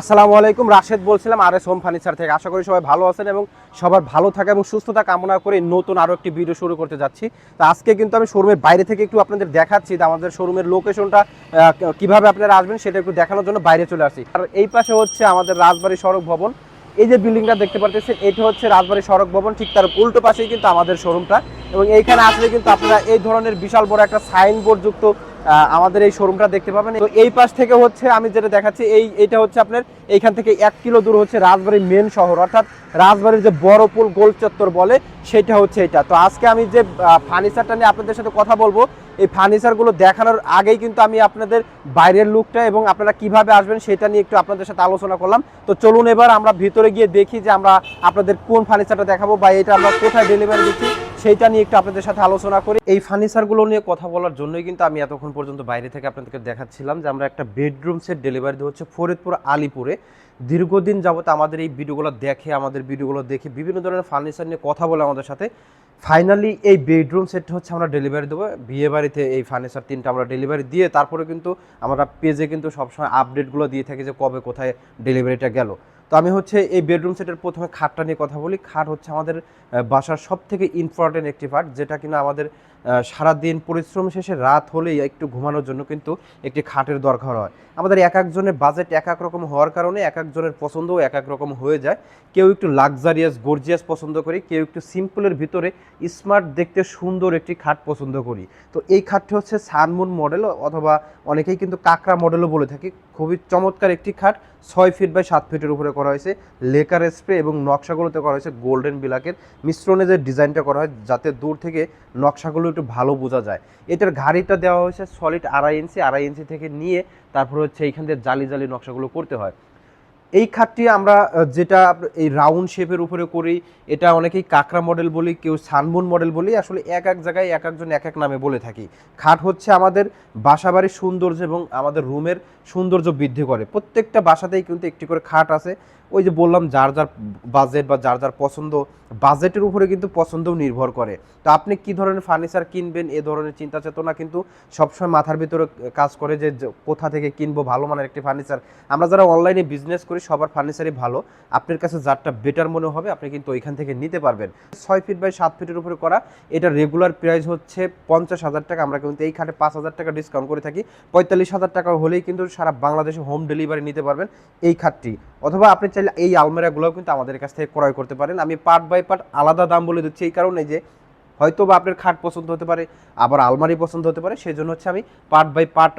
আসসালামু আলাইকুম, রাশেদ বলছিলাম আর এস হোম ফার্নিচার থেকে। আশা করি সবাই ভালো আছেন এবং সবার ভালো থাকা এবং সুস্থতা কামনা করে নতুন আরও একটি ভিডিও শুরু করতে যাচ্ছি। তো আজকে কিন্তু আমি শোরুমের বাইরে থেকে একটু আপনাদের দেখাচ্ছি আমাদের শোরুমের লোকেশনটা কীভাবে আপনারা আসবেন সেটা একটু দেখানোর জন্য বাইরে চলে আসি আর এই পাশে হচ্ছে আমাদের রাজবাড়ী সড়ক ভবন। এই যে বিল্ডিংটা দেখতে পারতেছেন, এটা হচ্ছে রাজবাড়ী সড়ক ভবন, ঠিক তার উল্টো পাশেই কিন্তু আমাদের শোরুমটা এবং এইখানে আসলে কিন্তু আপনারা এই ধরনের বিশাল বড় একটা সাইনবোর্ড যুক্ত আমাদের এই শোরুমটা দেখতে পাবেন। তো এই পাশ থেকে হচ্ছে আমি যেটা দেখাচ্ছি, এই এইটা হচ্ছে আপনার, এইখান থেকে এক কিলো দূর হচ্ছে রাজবাড়ির মেন শহর। অর্থাৎ রাজবাড়ির যে বড় পুল গোল চত্বর বলে, সেটা হচ্ছে এটা। তো আজকে আমি যে ফার্নিচারটা নিয়ে আপনাদের সাথে কথা বলব, এই ফার্নিচারগুলো দেখানোর আগেই কিন্তু আমি আপনাদের বাইরের লুকটা এবং আপনারা কীভাবে আসবেন সেটা নিয়ে একটু আপনাদের সাথে আলোচনা করলাম। তো চলুন এবার আমরা ভিতরে গিয়ে দেখি যে আমরা আপনাদের কোন ফার্নিচারটা দেখাবো বা এটা আমরা কোথায় ডেলিভারি দিচ্ছি। সেইটা নিয়ে একটু আপনাদের সাথে আলোচনা করি। এই ফার্নিচারগুলো নিয়ে কথা বলার জন্যই কিন্তু আমি এতক্ষণ পর্যন্ত বাইরে থেকে আপনাদেরকে দেখাচ্ছিলাম যে আমরা একটা বেডরুম সেট ডেলিভারি হচ্ছে ফরিদপুর আলিপুরে। দীর্ঘদিন যাবত আমাদের এই ভিডিওগুলো দেখে, আমাদের ভিডিওগুলো দেখে বিভিন্ন ধরনের ফার্নিচার নিয়ে কথা বলে আমাদের সাথে। ফাইনালি এই বেডরুম সেটটা হচ্ছে আমরা ডেলিভারি দেবো। বিয়ে বাড়িতে এই ফার্নিচার তিনটা আমরা ডেলিভারি দিয়ে তারপরে কিন্তু আমরা পেজে কিন্তু সবসময় আপডেটগুলো দিয়ে থাকি যে কবে কোথায় ডেলিভারিটা গেল। তো আমি হচ্ছে এই বেডরুম সেটের প্রথমে খাটটা নিয়ে কথা বলি। খাট হচ্ছে আমাদের বাসার সব থেকে ইম্পর্টেন্ট একটি পার্ট যেটা কিনা আমাদের সারাদিন পরিশ্রম শেষে রাত হলেই একটু ঘুমানোর জন্য কিন্তু একটি খাটের দরকার হয়। আমাদের এক একজনের বাজেট এক এক রকম হওয়ার কারণে এক একজনের পছন্দও এক এক রকম হয়ে যায়। কেউ একটু লাক্সারিয়াস গর্জিয়াস পছন্দ করি, কেউ একটু সিম্পলের ভিতরে স্মার্ট দেখতে সুন্দর একটি খাট পছন্দ করি। তো এই খাটটি হচ্ছে সানমুন মডেল অথবা অনেকেই কিন্তু কাকরা মডেলও বলে থাকি। খুবই চমৎকার একটি খাট, ছয় ফিট বাই সাত ফিটের উপরে করা হয়েছে। লেকার স্প্রে এবং নকশাগুলোতে করা হয়েছে গোল্ডেন বিলাকের মিশ্রণে যে ডিজাইনটা করা হয়, যাতে দূর থেকে নকশাগুলো একটু ভালো বোঝা যায়। এটার ঘাড়িটা দেওয়া হয়েছে সলিড আড়াই ইঞ্চি আড়াই ইঞ্চি থেকে নিয়ে তারপর হচ্ছে এইখান দিয়ে জালি জালি নকশাগুলো করতে হয়। এই খাটটি আমরা যেটা এই রাউন্ড শেপের উপরে করি, এটা অনেকেই কাকরা মডেল বলি, কেউ সানমুন মডেল বলি, আসলে এক এক জায়গায় এক একজন এক এক নামে বলে থাকি। খাট হচ্ছে আমাদের বাসাবাড়ির সৌন্দর্য এবং আমাদের রুমের সৌন্দর্য বৃদ্ধি করে। প্রত্যেকটা বাসাতেই কিন্তু একটি করে খাট আছে। ওই যে বললাম, যার যার বাজেট বা যার যার পছন্দ বাজেটের উপরে কিন্তু পছন্দও নির্ভর করে। তো আপনি কি ধরনের ফার্নিচার কিনবেন, এ ধরনের চিন্তা চেতনা কিন্তু সবসময় মাথার ভিতরে কাজ করে যে কোথা থেকে কিনবো, ভালো মানের একটি ফার্নিচার আমরা যারা অনলাইনে বিজনেস করি সবার ফার্নিচারই ভালো। আপনার কাছে যারটা বেটার মনে হবে, আপনি কিন্তু ওইখান থেকে নিতে পারবেন। ছয় ফিট বাই সাত ফিটের উপরে করা, এটা রেগুলার প্রাইস হচ্ছে পঞ্চাশ হাজার টাকা। আমরা কিন্তু এই খাটে পাঁচ হাজার টাকা ডিসকাউন্ট করে থাকি। পঁয়তাল্লিশ হাজার টাকা হলেই কিন্তু সারা বাংলাদেশে হোম ডেলিভারি নিতে পারবেন এই খাটটি। অথবা আপনি চাইলে এই আলমেরাগুলোও কিন্তু আমাদের কাছ থেকে ক্রয় করতে পারেন। আমি পার্ট বাই পার্ট আলাদা দাম বলে দিচ্ছি এই কারণে যে হয়তো বা আপনার খাট পছন্দ হতে পারে, আবার আলমারি পছন্দ হতে পারে সেই জন্য হচ্ছে আমি পার্ট বাই পার্ট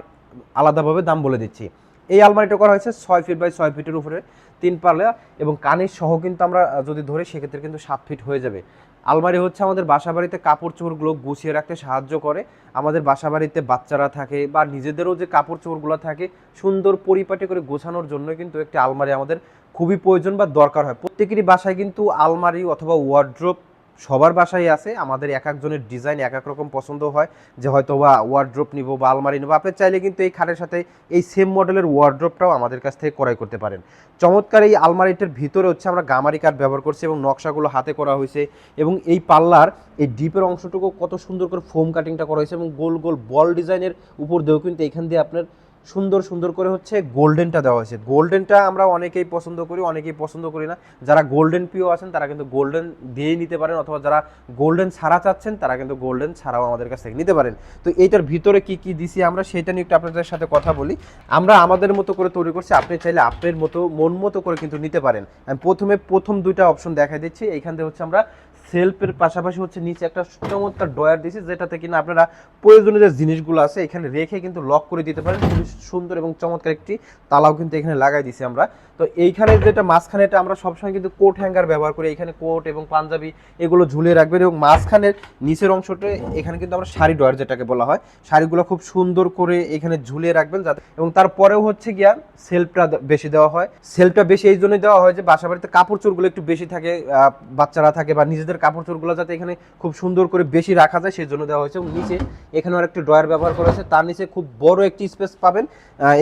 আলাদাভাবে দাম বলে দিচ্ছি। এই আলমারিটা করা হয়েছে ছয় ফিট বাই ছয় ফিটের উপরে, তিন পাল্লা এবং কানের সহ কিন্তু আমরা যদি ধরি সেক্ষেত্রে কিন্তু সাত ফিট হয়ে যাবে। আলমারি হচ্ছে আমাদের বাসা বাড়িতে কাপড় চোপড়গুলো গুছিয়ে রাখতে সাহায্য করে। আমাদের বাসা বাড়িতে বাচ্চারা থাকে বা নিজেদেরও যে কাপড় চোপড়গুলো থাকে, সুন্দর পরিপাটি করে গোছানোর জন্য কিন্তু একটি আলমারি আমাদের খুবই প্রয়োজন বা দরকার হয়। প্রত্যেকেরই বাসায় কিন্তু আলমারি অথবা ওয়ার্ড্রোপ সবার বাসায় আছে, আমাদের এক একজনের ডিজাইন এক এক রকম পছন্দ হয়, যে হয়তো বা ওয়ার্ড্রোপ নিব বা আলমারি নেব। আপনি চাইলে কিন্তু এই খাটের সাথে এই সেম মডেলের ওয়ার্ড্রোপটাও আমাদের কাছ থেকে ক্রয় করতে পারেন। চমৎকার এই আলমারিটার ভিতরে হচ্ছে আমরা গামারি কাঠ ব্যবহার করছি এবং নকশাগুলো হাতে করা হয়েছে এবং এই পাল্লার এই ডিপের অংশটুকু কত সুন্দর করে ফোম কাটিংটা করা হয়েছে এবং গোল গোল বল ডিজাইনের উপর দিয়েও কিন্তু এখান দিয়ে আপনার সুন্দর সুন্দর করে হচ্ছে গোল্ডেনটা দেওয়া হয়েছে। গোল্ডেনটা আমরা অনেকেই পছন্দ করি, অনেকেই পছন্দ করি না। যারা গোল্ডেন প্রিয় আছেন, তারা কিন্তু গোল্ডেন দিয়েই নিতে পারেন, অথবা যারা গোল্ডেন ছাড়া চাচ্ছেন, তারা কিন্তু গোল্ডেন ছাড়াও আমাদের কাছ থেকে নিতে পারেন। তো এইটার ভিতরে কি কি দিছি আমরা, সেটা নিয়ে একটু আপনাদের সাথে কথা বলি। আমরা আমাদের মতো করে তৈরি করছি, আপনি চাইলে আপনার মতো, মন মতো করে কিন্তু নিতে পারেন। আমি প্রথমে প্রথম দুইটা অপশন দেখাই দিচ্ছি। এইখান থেকে হচ্ছে আমরা সেলফের পাশাপাশি হচ্ছে নিচে একটা চমৎকার ডয়ার দিয়েছি, যেটাতে কিনা আপনারা প্রয়োজনীয় যে জিনিসগুলো আছে এখানে রেখে কিন্তু লক করে দিতে পারেন। খুবই সুন্দর এবং চমৎকার একটি তালাও কিন্তু এখানে লাগাই দিছি আমরা। তো এইখানে যেটা মাঝখানে এটা আমরা সবসময় কিন্তু কোট হ্যাঙ্গার ব্যবহার করি। এখানে কোট এবং পাঞ্জাবি এগুলো ঝুলিয়ে রাখবেন এবং মাঝখানের নিচের অংশটা এখানে কিন্তু আমরা শাড়ি ডয়ার যেটাকে বলা হয়, শাড়িগুলো খুব সুন্দর করে এখানে ঝুলিয়ে রাখবেন যাতে এবং তারপরেও হচ্ছে গিয়া সেলফটা বেশি দেওয়া হয়। সেলফটা বেশি এই জন্যই দেওয়া হয় যে বাসা বাড়িতে কাপড় চোরগুলো একটু বেশি থাকে বাচ্চারা থাকে বা নিজেদের কাপড় চোরগুলো যাতে এখানে খুব সুন্দর করে বেশি রাখা যায় সেই জন্য দেওয়া হয়েছে। এবং নিচে এখানে আরেকটি ড্রয়ার ব্যবহার করা হয়েছে। তার নিচে খুব বড় একটি স্পেস পাবেন।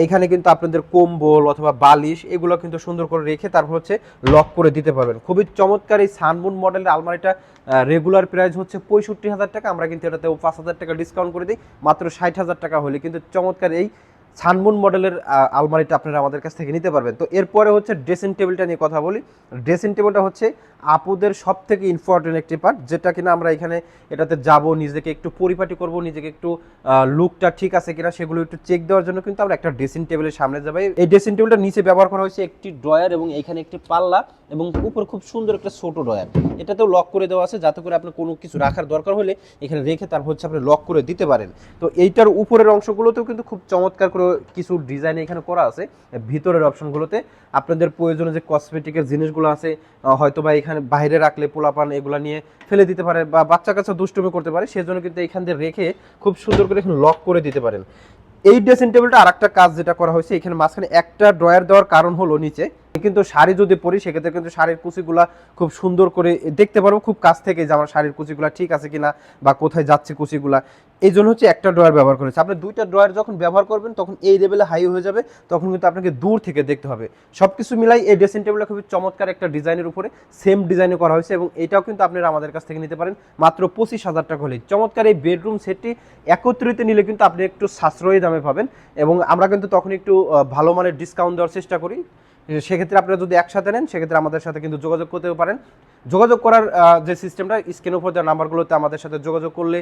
এখানে কিন্তু আপনাদের কম্বল অথবা বালিশ, এগুলো কিন্তু সুন্দর করে রেখে তারপর হচ্ছে লক করে দিতে পারবেন। খুবই চমৎকার এই সানমুন মডেলের আলমারিটা রেগুলার প্রাইস হচ্ছে পঁয়ষট্টি হাজার টাকা। আমরা কিন্তু এটাতে পাঁচ হাজার টাকা ডিসকাউন্ট করে দিই। মাত্র ষাট হাজার টাকা হলে কিন্তু চমৎকার এই সানমুন মডেলের আলমারিটা আপনারা আমাদের কাছ থেকে নিতে পারবেন। তো এরপরে হচ্ছে ড্রেসিং টেবিলটা নিয়ে কথা বলি। ড্রেসিং টেবিলটা হচ্ছে আপুদের সব থেকে ইম্পর্টেন্ট একটি পার্ট যেটা কিনা আমরা এখানে এটাতে যাব, নিজেকে একটু পরিপাটি করব, নিজেকে একটু লুকটা ঠিক আছে কিনা সেগুলো একটু চেক দেওয়ার জন্য কিন্তু আমরা একটা ড্রেসিং টেবিলের সামনে যাব। এই ড্রেসিং টেবিলটা নিচে ব্যবহার করা হয়েছে একটি ড্রয়ার এবং এখানে একটি পাল্লা এবং উপর খুব সুন্দর একটা ছোট ড্রয়ার এটাতেও লক করে দেওয়া আছে যাতে করে আপনার কোনো কিছু রাখার দরকার হলে এখানে রেখে তারপর হচ্ছে আপনি লক করে দিতে পারেন। তো এইটার উপরের অংশগুলোতেও কিন্তু খুব চমৎকার করে কিছু ডিজাইন এখানে করা আছে। ভিতরের অপশনগুলোতে আপনাদের প্রয়োজনে যে কসমেটিকের জিনিসগুলো আছে হয়তো বা এখানে বাইরে রাখলে পোলাপান এগুলো নিয়ে ফেলে দিতে পারে বা বাচ্চা কাচ্চা দুষ্টুমি করতে পারে, সেজন্য কিন্তু এখান দিয়ে রেখে খুব সুন্দর করে এখানে লক করে দিতে পারেন। এই ড্রেসিং টেবিলটা আর একটা কাজ যেটা করা হয়েছে, এখানে মাঝখানে একটা ড্রয়ার দেওয়ার কারণ হলো নিচে কিন্তু শাড়ি যদি পরি, সেক্ষেত্রে কিন্তু শাড়ির কুচিগুলা খুব সুন্দর করে দেখতে পারব। খুব কাছ থেকে যে আমার শাড়ির কুচিগুলা ঠিক আছে কিনা বা কোথায় যাচ্ছে কুচিগুলা। এই জন্য হচ্ছে একটা ড্রয়ার ব্যবহার করেছে। আপনি দুইটা ড্রয়ার যখন ব্যবহার করবেন, তখন এই লেভেলে হাই হয়ে যাবে, তখন কিন্তু আপনাকে দূর থেকে দেখতে হবে। সব কিছু মিলাই এই ড্রেসিং টেবিলটা খুবই চমৎকার একটা ডিজাইনের উপরে সেম ডিজাইনে করা হয়েছে এবং এটাও কিন্তু আপনারা আমাদের কাছ থেকে নিতে পারেন। মাত্র পঁচিশ হাজার টাকা হলেই। চমৎকার এই বেডরুম সেটটি একত্রিত নিলে কিন্তু আপনি একটু সাশ্রয়ী দামে পাবেন এবং আমরা কিন্তু তখন একটু ভালো মানের ডিসকাউন্ট দেওয়ার চেষ্টা করি। সেক্ষেত্রে আপনারা যদি একসাথে নেন, সেক্ষেত্রে আমাদের সাথে কিন্তু যোগাযোগ করতেও পারেন। যোগাযোগ করার যে সিস্টেমটা স্ক্রিনের উপর দেওয়া নাম্বারগুলোতে আমাদের সাথে যোগাযোগ করলে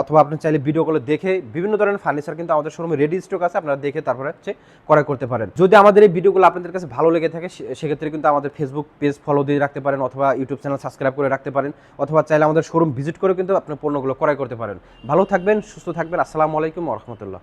অথবা আপনি চাইলে ভিডিও কলে দেখে বিভিন্ন ধরনের ফার্নিচার কিন্তু আমাদের শোরুমে রেডি স্টক আছে, আপনারা দেখে তারপরে হচ্ছে ক্রয় করতে পারেন। যদি আমাদের এই ভিডিওগুলো আপনাদের কাছে ভালো লেগে থাকে সেক্ষেত্রে কিন্তু আমাদের ফেসবুক পেজ ফলো দিয়ে রাখতে পারেন, অথবা ইউটিউব চ্যানেল সাবস্ক্রাইব করে রাখতে পারেন, অথবা চাইলে আমাদের শোরুম ভিজিট করে কিন্তু আপনি পণ্যগুলো ক্রয় করতে পারেন। ভালো থাকবেন, সুস্থ থাকবেন, আসসালামু আলাইকুম রহমতুল্লাহ।